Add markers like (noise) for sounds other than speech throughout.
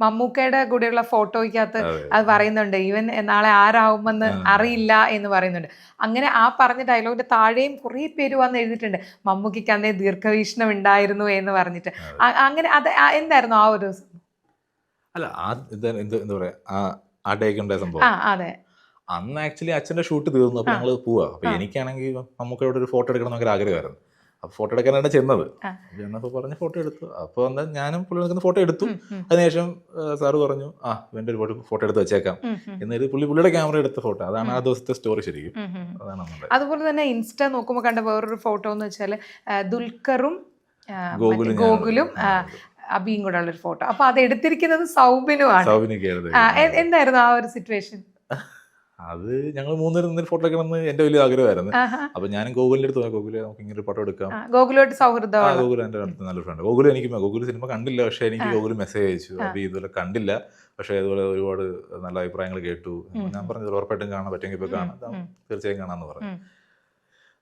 മമ്മൂക്കയുടെ കൂടെയുള്ള ഫോട്ടോയ്ക്കകത്ത് അത്. പറയുന്നുണ്ട് ഈവൻ നാളെ ആരാവുമെന്ന് അറിയില്ല എന്ന് പറയുന്നുണ്ട്. അങ്ങനെ ആ പറഞ്ഞ ഡയലോഗിന്റെ താഴെയും കുറെ പേര് വന്ന് എഴുതിയിട്ടുണ്ട് മമ്മൂക്കിക്ക് അന്നേ ദീർഘവീക്ഷണം ഉണ്ടായിരുന്നു എന്ന് പറഞ്ഞിട്ട്. അങ്ങനെ അത് എന്തായിരുന്നു ആ ഒരു അല്ല എന്താ പറയാ ആ ആ ഡേക്ക് ഉണ്ടായ സംഭവം അതെ. അന്ന് ആക്ച്വലി അച്ഛന്റെ ഷൂട്ട് തീർന്നു അപ്പൊ. ഞങ്ങൾ പോവാ. അപ്പൊ എനിക്കാണെങ്കിൽ ഇവിടെ ഒരു ഫോട്ടോ എടുക്കണം എന്നൊക്കെ ആഗ്രഹമായിരുന്നു. ഫോട്ടോ എടുക്കാനാണ് ചെന്നത്. ആ. അപ്പൊ ചെന്നപ്പോ പറഞ്ഞ ഫോട്ടോ എടുത്തു. അപ്പോൾ എന്താ ഞാനും പുള്ളി എടുക്കുന്ന ഫോട്ടോ എടുത്തു. അതിനുശേഷം സാറ് പറഞ്ഞു ആ ഇവന്റെ ഒരു ഫോട്ടോ എടുത്ത് വെച്ചേക്കാം. എന്നിട്ട് പുള്ളി പുള്ളിയുടെ ക്യാമറ എടുത്ത ഫോട്ടോ അതാണ് ആ ദിവസത്തെ സ്റ്റോറി ശരിക്കും. അതാണ് അതുപോലെ തന്നെ ഇൻസ്റ്റ നോക്കുമ്പോൾ കണ്ട വേറൊരു ഫോട്ടോ എന്ന് വെച്ചാൽ ദുൽഖറും ഗോകുലും അബിയും കൂടെ ഉള്ളൊരു ഫോട്ടോ അപ്പൊ അത് എടുത്തിരിക്കുന്നത് സൗബിനുമാണ്. എന്തായിരുന്നു ആ ഒരു സിറ്റുവേഷൻ (laughs) അത് ഞങ്ങൾ മൂന്നുപേരും നിന്നൊരു ഫോട്ടോ എടുക്കണമെന്ന് എന്റെ വലിയ ആഗ്രഹമായിരുന്നു. അപ്പൊ ഞാനും ഗോകുലിന്റെ അടുത്ത് പോയി. ഗോകുലെ നമുക്ക് ഇങ്ങനെ ഒരു ഫോട്ടോ എടുക്കാം. ഗോകുലോട്ട് സൗഹൃദം ഗോകുൽ എന്റെ അടുത്ത് നല്ല ഫ്രണ്ട് ഗോകുൽ എനിക്ക് ഗോകുൽ സിനിമ കണ്ടില്ല. പക്ഷെ എനിക്ക് ഗോകുല ഗോകുൽ മെസ്സേജ് അയച്ചു. അപ്പൊ ഇതുപോലെ കണ്ടില്ല. പക്ഷെ ഇതുപോലെ ഒരുപാട് നല്ല അഭിപ്രായങ്ങൾ കേട്ടു. ഞാൻ പറഞ്ഞത് ഉറപ്പായിട്ടും കാണാൻ പറ്റുമെങ്കിൽ ഇപ്പൊ കാണാം. തീർച്ചയായും കാണാമെന്ന് പറഞ്ഞു.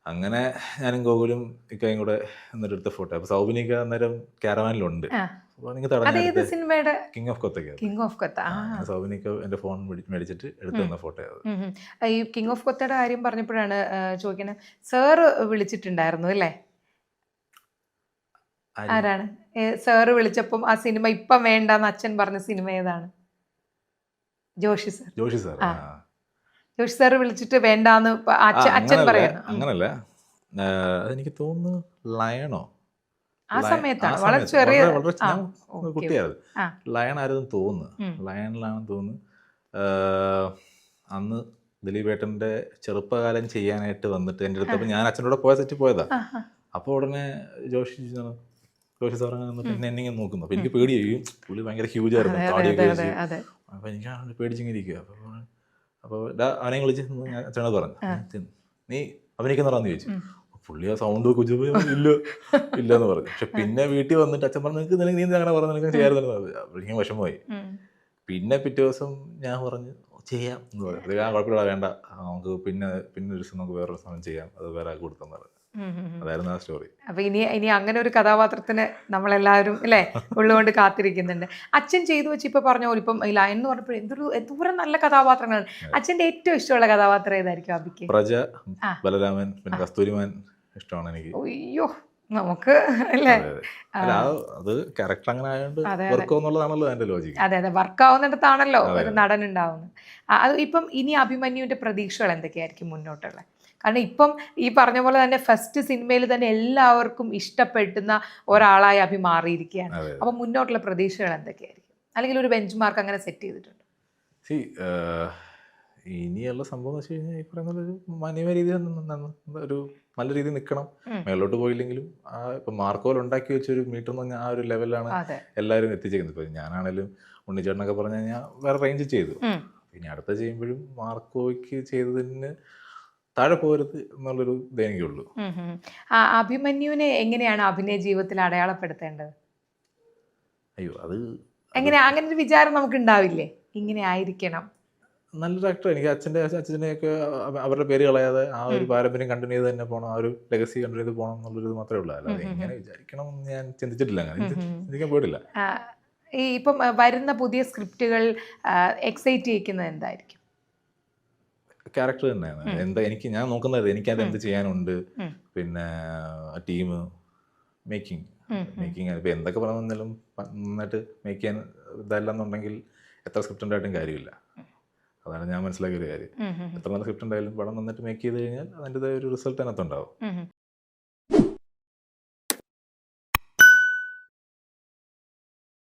അങ്ങനെ ഞാനും ഗോകുലും ഇക്കയും കൂടെ എന്നിട്ട് എടുത്ത ഫോട്ടോ അപ്പൊ സൗബിനിക്ക അന്നേരം ക്യാരവാനിലുണ്ട് സിനിമയുടെ? കിങ് ഓഫ് കൊത്തക്ക കിങ് ഓഫ് കൊത്ത സൗബിനിക്ക എന്റെ ഫോൺ മേടിച്ചിട്ട് എടുത്തു തന്ന ഫോട്ടോ. ഈ കിങ് ഓഫ് കൊത്തയുടെ കാര്യം പറഞ്ഞപ്പോഴാണ് ചോദിക്കുന്നത് സാറ് വിളിച്ചിട്ടുണ്ടായിരുന്നു അല്ലേ? ആരാണ്? സാറ് വിളിച്ചപ്പം ആ സിനിമ ഇപ്പം വേണ്ടെന്ന് അച്ഛൻ പറഞ്ഞ സിനിമ ഏതാണ്? Joshi sir Joshi sir. Joshi sir വിളിച്ചിട്ട് വേണ്ടാന്ന് അച്ഛൻ പറയാ പറയുന്നു അങ്ങനല്ല. എനിക്ക് തോന്നുന്നു ലയണോ? ആ സമയത്താണ്. വളരെ ചെറിയ. ലയൺ ആയിരുന്നു തോന്നുന്നു. ലയണിലാണെന്ന് തോന്നുന്നു. അന്ന് ദിലീപേട്ടന്റെ ചെറുപ്പകാലം ചെയ്യാനായിട്ട് വന്നിട്ട് എന്റെ അടുത്ത് ഞാൻ അച്ഛനോട് പോയ സെറ്റ് പോയതാ. അപ്പോൾ ഉടനെ ജോഷി ജോഷി സാർ പിന്നെ എന്നെ നോക്കുന്നു. അപ്പൊ എനിക്ക് പേടിയായി. പുള്ളി ഭയങ്കര ഹ്യൂജ് ആയിരുന്നു. അതെ അതെ താടിയൊക്കെ അതെ വെച്ച് അതെ അപ്പൊ എനിക്ക് പേടിച്ചിങ്ങനെ ഇരിക്കുക അപ്പൊ പറഞ്ഞു- അപ്പൊ ഡാ അവനെ വിളിച്ച് ഞാൻ അച്ഛനോട് പറഞ്ഞു. നീ അഭിനയിക്കുന്നറാന്ന് ചോദിച്ചു. പുള്ളി ആ സൗണ്ട് ഇല്ല ഇല്ല എന്ന് പറഞ്ഞു. പക്ഷെ പിന്നെ വീട്ടിൽ വന്നിട്ട് അച്ഛൻ പറഞ്ഞു നിനക്ക് നീ അങ്ങനെ പറഞ്ഞു നിനക്ക് ചെയ്യാറുണ്ടല്ലോ അപ്പോഴേക്കും വിഷമമായി. പിന്നെ പിറ്റേ ദിവസം ഞാൻ പറഞ്ഞു ചെയ്യാം എന്ന് പറഞ്ഞു. "ഇത് ആ കുഴപ്പമില്ല വേണ്ട. നമുക്ക് പിന്നെ പിന്നെ ഒരു ദിവസം നമുക്ക് വേറൊരു സാധനം ചെയ്യാം അത് വേറെ കൊടുത്തെന്ന് പറഞ്ഞു. അതായിരുന്നു ആ സ്റ്റോറി അപ്പൊ ഇനി ഇനി അങ്ങനെ ഒരു കഥാപാത്രത്തിന് നമ്മളെല്ലാവരും അല്ലേ ഉള്ളുകൊണ്ട് കാത്തിരിക്കുന്നുണ്ട്. അച്ഛൻ ചെയ്തു വെച്ച് ഇപ്പൊ പറഞ്ഞ പോലെ ഇപ്പം ലയൻ എന്ന് പറഞ്ഞപ്പോൾ എന്തൊരു എന്തോരം നല്ല കഥാപാത്രങ്ങളാണ്. അച്ഛന്റെ ഏറ്റവും ഇഷ്ടമുള്ള കഥാപാത്രം ഏതായിരിക്കും അബിക്ക്? പ്രജ ബലരാമൻ പിന്നെ കസ്തൂരിമാൻ ഇഷ്ടമാണ് എനിക്ക്. അയ്യോ നമുക്ക് അല്ലേ? അതെ, കറക്റ്റ് അങ്ങനെ ആയതുകൊണ്ട് വർക്ക്. എന്നുള്ളതാണല്ലോ ലോജിക് അതെ അതെ. വർക്ക് ആവുന്നിടത്താണല്ലോ ഒരു നടൻ ഉണ്ടാവുന്നത്. അത് ഇപ്പം ഇനി അഭിമന്യുവിന്റെ പ്രതീക്ഷകൾ എന്തൊക്കെയായിരിക്കും മുന്നോട്ടുള്ളത് കാരണം ഇപ്പം ഈ പറഞ്ഞ പോലെ തന്നെ ഫസ്റ്റ് സിനിമയിൽ തന്നെ എല്ലാവർക്കും ഇഷ്ടപ്പെടുന്ന ഒരാളായി അഭി മാറിയിരിക്കുകയാണ്. അപ്പം മുന്നോട്ടുള്ള പ്രതീക്ഷകൾ എന്തൊക്കെയായിരിക്കും? അല്ലെങ്കിൽ ഒരു ബെഞ്ച് മാർക്ക് അങ്ങനെ സെറ്റ് ചെയ്തിട്ടുണ്ട്? സി ഇനിയുള്ള സംഭവം വെച്ച് കഴിഞ്ഞാൽ ഈ പറയുന്ന ഒരു മാന്യമ രീതിയിൽ ഒരു നല്ല രീതിയിൽ നിൽക്കണം. മേലോട്ട് പോയില്ലെങ്കിലും ആ ഇപ്പൊ മാർക്കോൽ ഉണ്ടാക്കി വെച്ച ഒരു മീറ്റർ എന്ന് പറഞ്ഞാൽ ആ ഒരു ലെവലാണ് എല്ലാവരും എത്തിച്ചേക്കുന്നത്. ഇപ്പൊ ഞാനാണേലും ഉണ്ണിച്ചേട്ടനൊക്കെ പറഞ്ഞു കഴിഞ്ഞാൽ വേറെ റേഞ്ച് ചെയ്തു. ഇനി അടുത്ത ചെയ്യുമ്പോഴും മാർക്കോയ്ക്ക് ചെയ്തതിന് താഴെ പോകരുത് എന്നുള്ളൊരു ഇതേ എനിക്കുള്ളൂ. ആ അഭിമന്യുവിനെ എങ്ങനെയാണ് അഭിനയ ജീവിതത്തിൽ അടയാളപ്പെടുത്തേണ്ടത്? അയ്യോ അത് എങ്ങനെ അങ്ങനെ ഒരു വിചാരം നമുക്ക് ഉണ്ടാവില്ലേ ഇങ്ങനെ ആയിരിക്കണം. നല്ലൊരു ആക്ടർ എനിക്ക് അച്ഛന്റെ അച്ഛനെയൊക്കെ അവരുടെ പേര് കളയാതെ ആ ഒരു പാരമ്പര്യം കണ്ടിന്യൂ ചെയ്ത് തന്നെ പോകണം ആ ഒരു ലെഗസി കണ്ടിന്യൂ ചെയ്ത് പോകണം എന്നുള്ളൊരു മാത്രമേ ഉള്ളൂ. അല്ലാതെ ഇങ്ങനെ ചിന്തിക്കണം എന്ന് ഞാൻ ചിന്തിച്ചിട്ടില്ല അങ്ങനെ. ചിന്തിക്കാൻ പോയിട്ടില്ല. ഈ ഇപ്പം വരുന്ന പുതിയ സ്ക്രിപ്റ്റുകൾ എക്സൈറ്റ് ചെയ്യിക്കുന്നത് എന്തായിരിക്കും? ക്യാരക്ടർ തന്നെയാണ്. എന്താ എനിക്ക് ഞാൻ നോക്കുന്നത് എനിക്ക് അത് എന്ത് ചെയ്യാനുണ്ട്. പിന്നെ ടീം മേക്കിംഗ്. മേക്കിംഗ് ഇപ്പം എന്തൊക്കെ പറഞ്ഞാലും നന്നായിട്ട് മേക്ക് ചെയ്യാൻ ഇതല്ല എന്നുണ്ടെങ്കിൽ എത്ര സ്ക്രിപ്റ്റ് ഉണ്ടായിട്ടും കാര്യമില്ല. അതാണ് ഞാൻ മനസ്സിലാക്കിയ ഒരു കാര്യം. എത്ര നല്ല സ്ക്രിപ്റ്റ് ഉണ്ടായാലും പടം നന്നായിട്ട് മേക്ക് ചെയ്ത് കഴിഞ്ഞാൽ അതിന്റെതായ ഒരു റിസൾട്ട് അതിനകത്തുണ്ടാവും.